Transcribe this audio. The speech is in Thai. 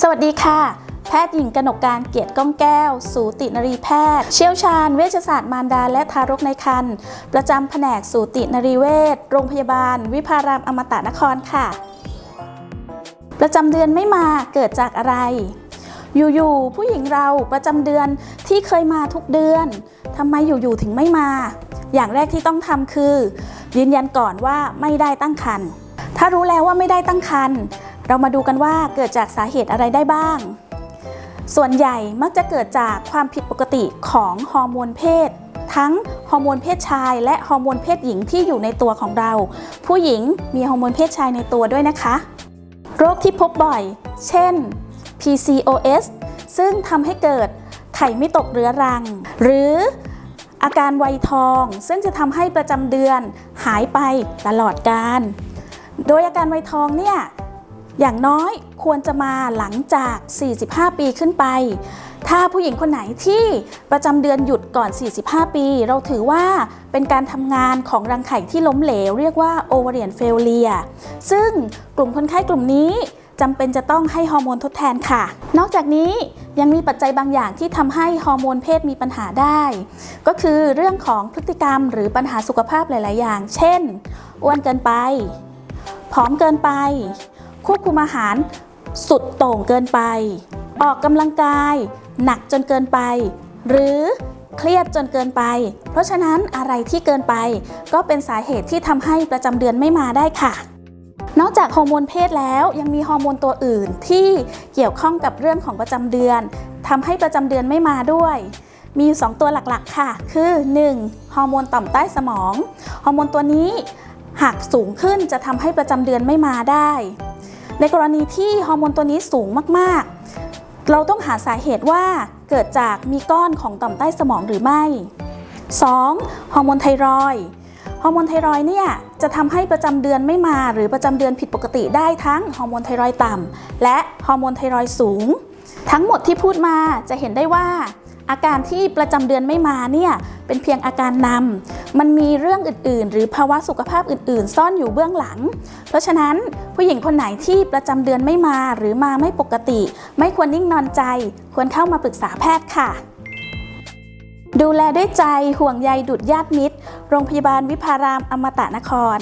สวัสดีค่ะ แพทย์หญิงกนกการเกียรติก้องแก้ว สูตินรีแพทย์ เชี่ยวชาญเวชศาสตร์มารดาและทารกในครรภ์ประจำแผนกสูตินรีเวชโรงพยาบาล วิภารามอมตะนครค่ะ ประจำเดือนไม่มาเกิดจากอะไรอยู่ๆผู้หญิงเราประจำเดือนที่เคยมาทุกเดือนทำไมอยู่ๆถึงไม่มา อย่างแรกที่ต้องทำคือ ยืนยันก่อนว่าไม่ได้ตั้งครรภ์ถ้ารู้แล้วว่าไม่ได้ตั้งครรภ์ เรามาดูกันว่าเกิดจากสาเหตุอะไรได้บ้าง ส่วนใหญ่มักจะเกิดจากความผิดปกติของฮอร์โมนเพศ ทั้งฮอร์โมนเพศชาย และฮอร์โมนเพศหญิงที่อยู่ในตัวของเรา ผู้หญิงมีฮอร์โมนเพศชายในตัวด้วยนะคะ โรคที่พบบ่อย เช่น PCOS ซึ่งทำให้เกิดไข่ไม่ตกเรื้อรัง หรืออาการไวยทอง ซึ่งจะทำให้ประจำเดือนหายไปตลอดการ โดยอาการไวยทองเนี่ย อย่างน้อยควรจะมาหลังจาก 45 ปีขึ้นไป ถ้าผู้หญิงคนไหนที่ประจำเดือนหยุดก่อน 45 ปี เราถือว่าเป็นการทำงานของรังไข่ที่ล้มเหลว เรียกว่า ovarian failure ซึ่งกลุ่มคนไข้กลุ่มนี้จำเป็นจะต้องให้ฮอร์โมนทดแทนค่ะ นอกจากนี้ยังมีปัจจัยบางอย่างที่ทำให้ฮอร์โมนเพศมีปัญหาได้ ก็คือเรื่องของพฤติกรรมหรือปัญหาสุขภาพหลาย ๆ อย่าง เช่น อ้วนเกินไป ผอมเกินไป ควบคุมอาหารสุดโต่งเกินไป ออกกำลังกาย หนักจนเกินไป หรือเครียดจนเกินไป เพราะฉะนั้นอะไรที่เกินไป ก็เป็นสาเหตุที่ทำให้ประจำเดือนไม่มาได้ค่ะนอกจากฮอร์โมนเพศแล้วยังมีฮอร์โมนตัวอื่นที่เกี่ยวข้องกับเรื่องของประจำเดือนทำให้ประจำเดือนไม่มาด้วย มีอยู่ 2 ตัวหลักๆ ค่ะ คือ 1. ฮอร์โมนต่อมใต้สมอง ฮอร์โมนตัวนี้หากสูงขึ้นจะทำให้ประจำเดือนไม่มาได้ ในกรณีที่ฮอร์โมนตัวนี้สูงมากๆ เราต้องหาสาเหตุว่าเกิดจากมีก้อนของต่อมใต้สมองหรือไม่ 2. ฮอร์โมนไทรอยฮอร์โมนไทรอยเนี่ยจะทำให้ประจำเดือนไม่มาหรือประจำเดือนผิดปกติได้ทั้งฮอร์โมนไทรอยต่ำและฮอร์โมนไทรอยสูง ทั้งหมดที่พูดมาจะเห็นได้ว่า อาการที่ประจำเดือนไม่มาเนี่ยเป็นเพียงอาการนำ มันมีเรื่องอื่น ๆ หรือภาวะสุขภาพอื่น ๆ ซ่อนอยู่เบื้องหลัง เพราะฉะนั้นผู้หญิงคนไหนที่ประจำเดือนไม่มาหรือมาไม่ปกติ ไม่ควรนิ่งนอนใจ ควรเข้ามาปรึกษาแพทย์ค่ะ ดูแลด้วยใจห่วงใยดุดญาติมิตร โรงพยาบาลวิภารามอมตะนคร